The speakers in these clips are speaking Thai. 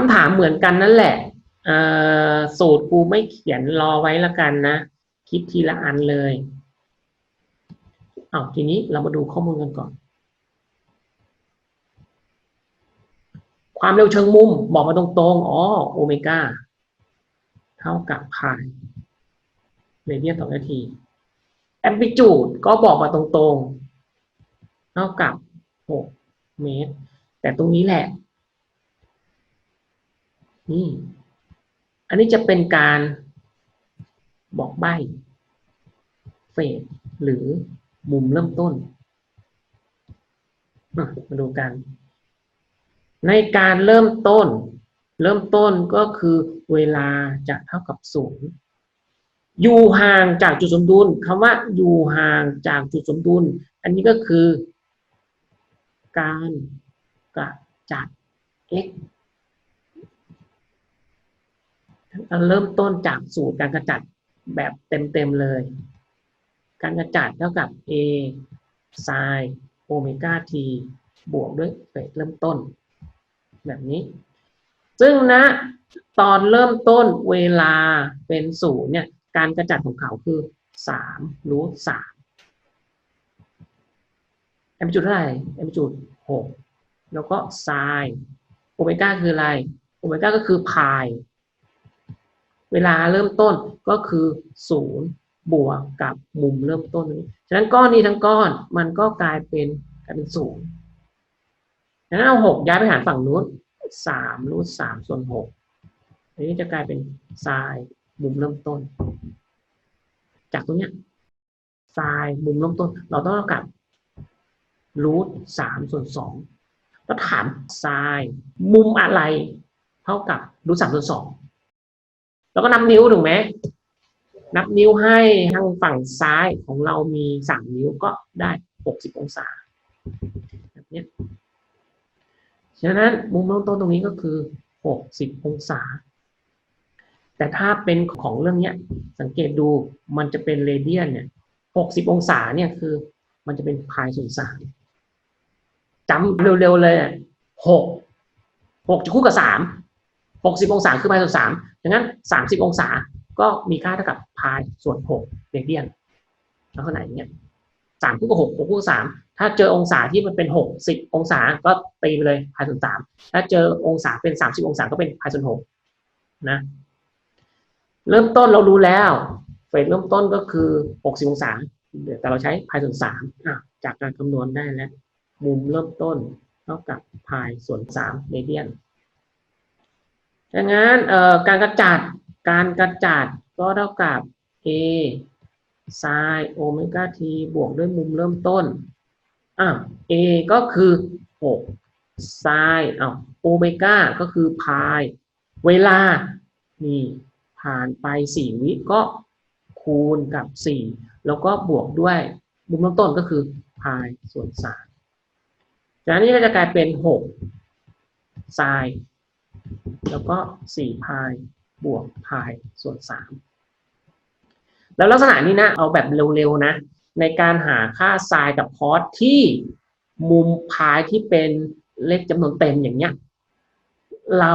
คำถามเหมือนกันนั่นแหละสูตรกูไม่เขียนรอไว้ละกันนะ คิดทีละอันเลยเอาทีนี้เรามาดูข้อมูลกันก่อน ความเร็วเชิงมุมบอกมาตรงๆ อ๋อ โอเมก้า เท่ากับพายเรเดียนต่อนาทีแอมพิจูดก็บอกมาตรงๆ เท่ากับ 6 เมตร แต่ตรงนี้แหละ นี่ อันนี้จะเป็นการบอกใบเฟสหรือมุมเริ่มต้น มาดูกัน ในการเริ่มต้น เริ่มต้นก็คือเวลาจะเท่ากับศูนย์อยู่ห่างจากจุดสมดุลคำว่าอยู่ห่างจากจุดสมดุล อันนี้ก็คือ การกระจัด x อัน เริ่มต้นจากสูตรการกระจัดแบบเต็มๆเลย การกระจัดเท่ากับ a sin โอเมก้า t บวกด้วยเฟสเริ่มต้น แบบนี้ ซึ่งนะตอนเริ่มต้นเวลาเป็นศูนย์เนี่ยการกระจัดของเขาคือสามรูทสามแอมจูดเท่าไหร่แอมจูดหกแล้วก็ไซน์โอเมก้าคืออะไร โอเมก้าก็คือพาย เวลาเริ่มต้นก็คือศูนย์บวกกับมุมเริ่มต้นนี้ ฉะนั้นก้อนนี้ทั้งก้อนมันก็กลายเป็นกลายเป็นศูนย์ฉะนั้นเอาหกย้ายไปหารฝั่งนู้นสามรูทสามส่วนหกอันนี้จะกลายเป็นไซน์มุมเริ่มต้น จากตรงเนี้ยไซน์มุมเริ่มต้น เราต้องเท่ากับรูทสามส่วนสองแล้วถามไซน์มุมอะไร เท่ากับรูทสามส่วนสอง แล้วก็นับนิ้วถูกไหมนับนิ้วให้ทางฝั่งซ้ายของเรามีสามนิ้วก็ได้หกสิบองศาแบบนี้ฉะนั้นมุมเริ่มต้นตรงนี้ก็คือหกสิบองศา แต่ถ้าเป็นของเรื่องเนี้ยสังเกตดูมันจะเป็นเรเดียนเนี่ยหกสิบองศาเนี่ยคือ มันจะเป็นพายส่วนสามจำเร็วๆเลยหกหกจะคู่กับสาม หกสิบองศาคือพายส่วนสามดังนั้นสามสิบองศาก็มีค่าเท่ากับพายส่วนหกเรเดียนลักษณะอย่างเงี้ยสามคู่กับหกหกคู่กับสามถ้าเจอองศาที่มันเป็นหกสิบองศาก็ตีไปเลยพายส่วนสามถ้าเจอองศาเป็นสามสิบองศาก็เป็นพายส่วนหกนะเริ่มต้นเรารู้แล้วเฟสเริ่มต้นก็คือ60องศาแต่เราใช้พายส่วน3อะจากการคำนวณได้แล้ว มุมเริ่มต้นเท่ากับพายส่วน3เรเดียน ดังนั้นเอ่อการกระจัดการกระจัดก็เท่ากับ a sin โอเมก้า t บวกด้วยมุมเริ่มต้นอะ a ก็คือ6 sin อ้าวโอเมก้าก็คือพายเวลานี่ผ่านไปสี่วิก็คูณกับสี่แล้วก็บวกด้วยมุมเริ่มต้นก็คือพายส่วนสามจากนั้นก็จะกลายเป็นหกไซน์ แล้วก็สี่พายบวกพายส่วนสามแล้วลักษณะนี้นะ เอาแบบเร็วๆนะ ในการหาค่าไซน์กับคอสที่มุมพายที่เป็นเลขจำนวนเต็มอย่างเนี้ยเรา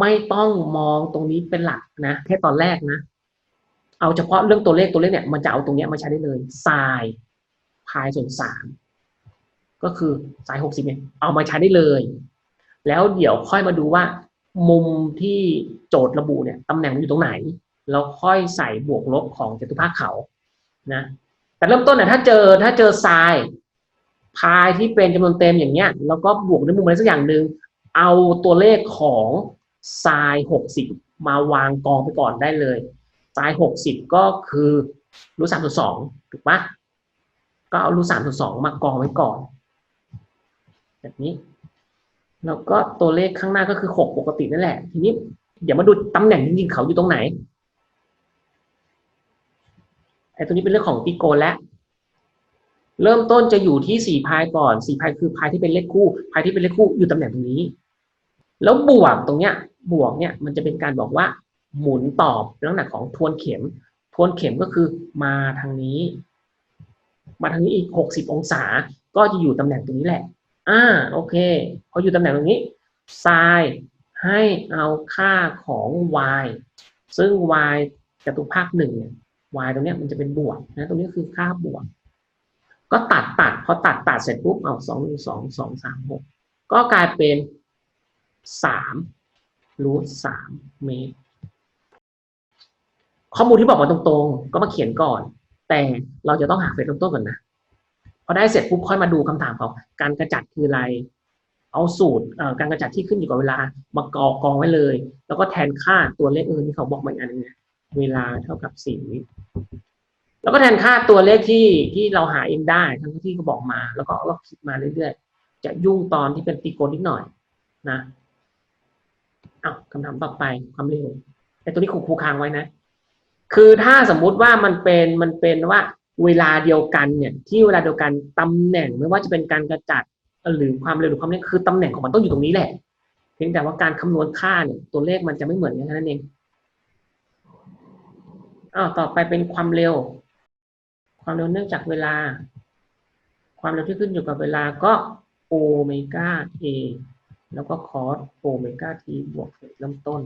ไม่ต้องมองตรงนี้เป็นหลักนะแค่ตอนแรกนะ เอาเฉพาะเรื่องตัวเลขตัวเลขเนี่ยมันจะเอาตรงเนี้ยมาใช้ได้เลยไซน์พายส่วนสามก็คือไซน์หกสิบเนี่ยเอามาใช้ได้เลย แล้วเดี๋ยวค่อยมาดูว่า มุมที่โจทย์ระบุเนี่ยตำแหน่งมันอยู่ตรงไหนแล้วค่อยใส่บวกลบของจตุภาคเขานะแต่เริ่มต้นเนี่ยถ้าเจอถ้าเจอไซน์พายที่เป็นจำนวนเต็มอย่างเงี้ยแล้วก็บวกด้วยมุมอะไรสักอย่างหนึ่งเอาตัวเลขของไซน์หกสิบมาวางกองไปก่อนได้เลยไซน์หกสิบก็คือรูทสามส่วนสองถูกปะก็เอารูทสามส่วนสองมากองไว้ก่อน แบบนี้ แล้วก็ตัวเลขข้างหน้าก็คือหกปกตินั่นแหละ ทีนี้เดี๋ยวมาดูตำแหน่งจริงๆเขาอยู่ตรงไหนไอ้ตัวนี้เป็นเรื่องของตีโกแล้วเริ่มต้นจะอยู่ที่สี่พายก่อนสี่พายคือพายที่เป็นเลขคู่พายที่เป็นเลขคู่อยู่ตำแหน่งตรงนี้ แล้วบวกตรงเนี้ย บวกเนี่ยมันจะเป็นการบอกว่า หมุนตอบลักษณะของทวนเข็ม ทวนเข็มก็คือมาทางนี้ มาทางนี้อีกหกสิบองศา ก็จะอยู่ตำแหน่งตรงนี้แหละ อ่าโอเคพออยู่ตำแหน่งตรงนี้ไซน์ให้เอาค่าของ y ซึ่ง y จตุภาคหนึ่งเนี่ย y ตรงเนี้ยมันจะเป็นบวกนะตรงนี้คือค่าบวก ก็ตัดตัดพอตัดตัดเสร็จปุ๊บเอาสองหนึ่งสองสองสามหกก็กลายเป็นสามรูทสามเมตรข้อมูลที่บอกมาตรงๆ ก็มาเขียนก่อน แต่เราจะต้องหาเฟสเริ่มต้นก่อนนะ อได้เสร็จปุ๊บค่อยมาดูคำถามเขาการกระจัดคืออะไร เอาสูตรการกระจัดที่ขึ้นอยู่กับเวลามากอกองไว้เลย แล้วก็แทนค่าตัวเลขอื่นที่เขาบอกมาอีกอันนึงเวลาเท่ากับสีแล้วก็แทนค่าตัวเลขที่ที่เราหาเองได้ทั้งที่เขาบอกมา แล้วก็เราคิดมาเรื่อยๆ จะยุ่งตอนที่เป็นตีโกนนิดหน่อยนะอ้าวคำถามต่อไปความเร็วไอ้ตัวนี้ครูครูค้างไว้นะ คือถ้าสมมุติว่ามันเป็นมันเป็นว่า เวลาเดียวกันเนี่ยที่เวลาเดียวกันตำแหน่งไม่ว่าจะเป็นการกระจัดหรือความเร็วหรือความเร่งคือตำแหน่งของมันต้องอยู่ตรงนี้แหละ เพียงแต่ว่าการคำนวณค่าเนี่ยตัวเลขมันจะไม่เหมือนกันนั้นเองอ้าวต่อไปเป็นความเร็ว ความเร็วเนื่องจากเวลา ความเร็วที่ขึ้นอยู่กับเวลาก็โอเมก้าเอแล้วก็คอสโอเมก้าทีบวกเริ่มต้น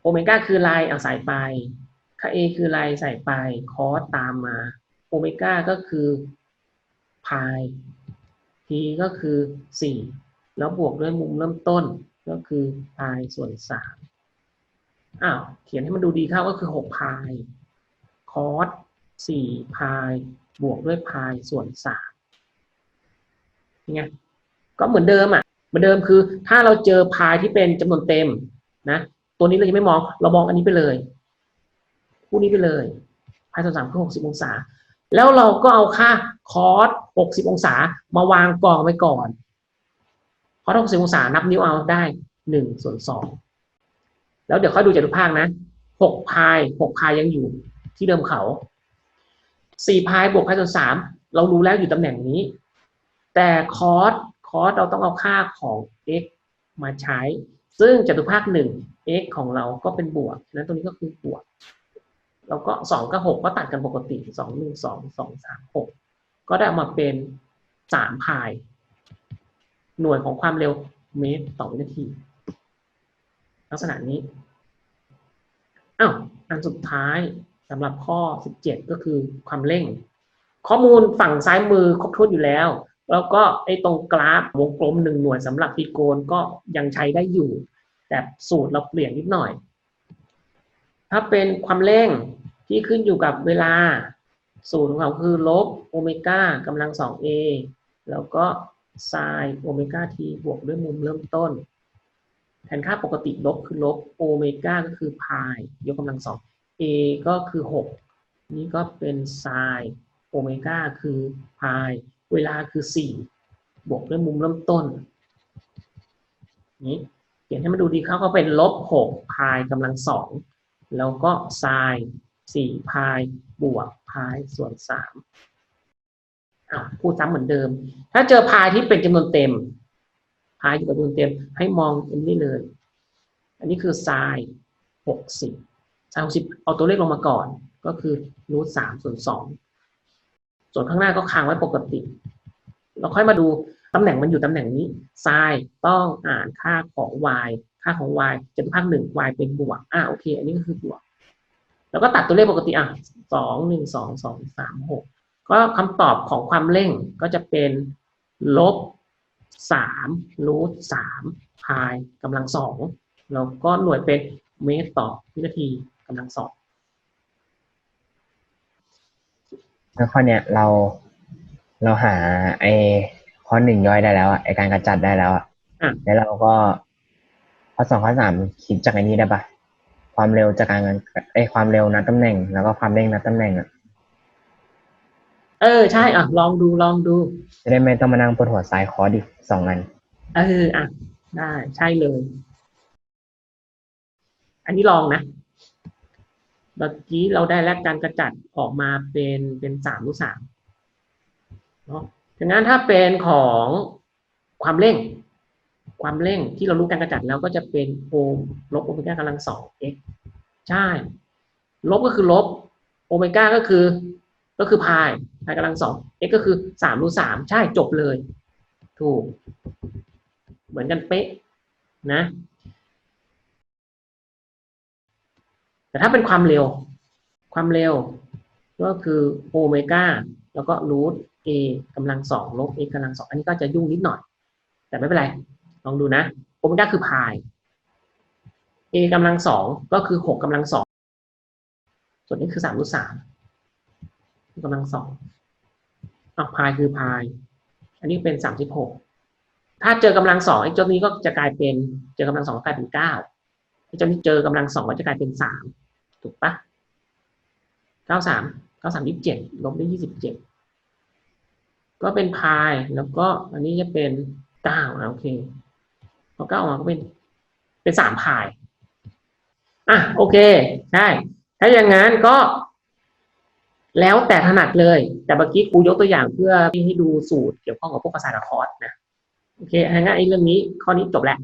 โอเมก้าคืออะไรเอาใส่ไป ค่า a คืออะไรใส่ไปคอสตามมาโอเมก้าก็คือพาย t ก็คือสี่แล้วบวกด้วยมุมเริ่มต้นก็คือพายส่วนสามอ้าวเขียนให้มันดูดีเข้าก็คือหกพายคอสสี่พายบวกด้วยพายส่วนสามยังไงก็เหมือนเดิมอะเหมือนเดิมคือถ้าเราเจอพายที่เป็นจำนวนเต็มนะ ตัวนี้เรายังไม่มองเรามองอันนี้ไปเลย คู่นี้ไปเลย พายส่วนสามคือหกสิบองศา แล้วเราก็เอาค่าคอสหกสิบองศามาวางกองไว้ก่อนคอสหกสิบองศานับนิ้วเอาได้หนึ่งส่วนสองแล้วเดี๋ยวค่อยดูจตุภาคนะหกพายหกพายยังอยู่ที่เดิมเขาสี่พายบวกพายส่วนสามเรารู้แล้วอยู่ตำแหน่งนี้ แต่คอสคอสเราต้องเอาค่าของ x มาใช้ ซึ่งจตุภาคหนึ่ง x ของเราก็เป็นบวกนั้นตรงนี้ก็คือบวก แล้วก็สองกับหกก็ตัดกันปกติสองหนึ่งสองสองสามหกก็ได้ออกมาเป็นสามพาย หน่วยของความเร็วเมตรต่อวินาที ลักษณะนี้อ้าวอันสุดท้ายสำหรับข้อ 17 ก็คือความเร่ง ข้อมูลฝั่งซ้ายมือครบถ้วนอยู่แล้ว แล้วก็ไอ้ตรงกราฟวงกลมหนึ่งหน่วยสำหรับตีโกนก็ยังใช้ได้อยู่ แต่สูตรเราเปลี่ยนนิดหน่อย ถ้าเป็นความเร่งที่ขึ้นอยู่กับเวลาสูตรของเขาคือลบโอเมก้ากำลังสอง a แล้วก็ไซน์โอเมก้าทีบวกด้วยมุมเริ่มต้น แทนค่าปกติลบคือลบโอเมก้าก็คือพายยกกำลังสอง a ก็คือหกนี่ก็เป็นไซน์โอเมก้าคือพายเวลาคือสี่บวกด้วยมุมเริ่มต้น นี้เขียนให้มันดูดีเขาก็เป็นลบหกพายกำลังสอง แล้วก็ไซน์สี่พายบวกพายส่วนสามอ้าวพูดซ้ำเหมือนเดิม ถ้าเจอพายที่เป็นจำนวนเต็ม พายอยู่กับจำนวนเต็ม ให้มองอันนี้เลย อันนี้คือไซน์หกสิบไซน์หกสิบเอาตัวเลขลงมาก่อน ก็คือรูทสามส่วนสองส่วนข้างหน้าก็ค้างไว้ปกติ เราค่อยมาดูตำแหน่งมันอยู่ตำแหน่งนี้ไซน์ต้องอ่านค่าของ y ค่าของ y จตุภาคหนึ่ง y เป็นบวกอ่าโอเค อันนี้ก็คือบวก แล้วก็ตัดตัวเลขปกติอะสองหนึ่งสองสองสามหกก็คำตอบของความเร่งก็จะเป็นลบสามรูทสามพายกำลังสองแล้วก็หน่วยเป็นเมตรต่อวินาทีกำลังสองแล้วข้อเนี้ยเราเราหาไอ้ข้อหนึ่งย่อยได้แล้วอะไอ้การกระจัดได้แล้วอะอะแล้วเราก็ข้ อสองข้อสามคิดจากไอ้นี้ได้ปะความเร็วจากการไอ้ความเร็วนัดตำแหน่ง แล้วก็ความเร่งนัดตำแหน่งอะเออใช่อะลองดูลองดูจะได้ไม่ต้องมานั่งปวดหัวซ้ายคอร์สอีกสองอันเอออะได้ใช่เลย อันนี้ลองนะเมื่อกี้เราได้แลกการกระจัดออกมาเป็นเป็นสามรูปสามเนาะดังนั้นถ้าเป็นของความเร่ง ความเร่งที่เรารู้การกระจัดแล้วก็จะเป็นโอมลบโอเมก้ากำลังสองเอ็กใช่ ลบก็คือลบโอเมก้าก็คือ ก็คือพายพายกำลังสองเอ็กก็คือสามรูทสามใช่จบเลย ถูก เหมือนกันเป๊ะนะ แต่ถ้าเป็นความเร็ว ความเร็ว ก็คือโอเมก้าแล้วก็รูทเอกำลังสองลบเอกำลังสองอันนี้ก็จะยุ่งนิดหน่อย แต่ไม่เป็นไร ลองดูนะโอเมก้าคือพายเอกำลังสองก็คือหกกำลังสองส่วนนี้คือสามรูทสามกำลังสองอะพายคือพาย อันนี้เป็นสามสิบหกถ้าเจอกำลังสองไอ้เจ้านี้ก็จะกลายเป็นเจอกำลังสองกลายเป็นเก้าไอ้เจ้านี้เจอกำลังสองก็จะกลายเป็นสามถูกปะเก้าสามเก้าสามยี่สิบเจ็ดลบด้วยยี่สิบเจ็ดก็เป็นพายแล้วก็อันนี้จะเป็นเก้าโอเค เก้าออกมาก็เป็น เป็นสามพาย อะโอเคได้ ถ้าอย่างนั้นก็ แล้วแต่ถนัดเลย แต่เมื่อกี้ครูยกตัวอย่างเพื่อให้ดูสูตรเกี่ยวข้องกับพวกภาษาละคอร์สนะ โอเคงั้นไอ้เรื่องนี้ข้อนี้จบแล้ว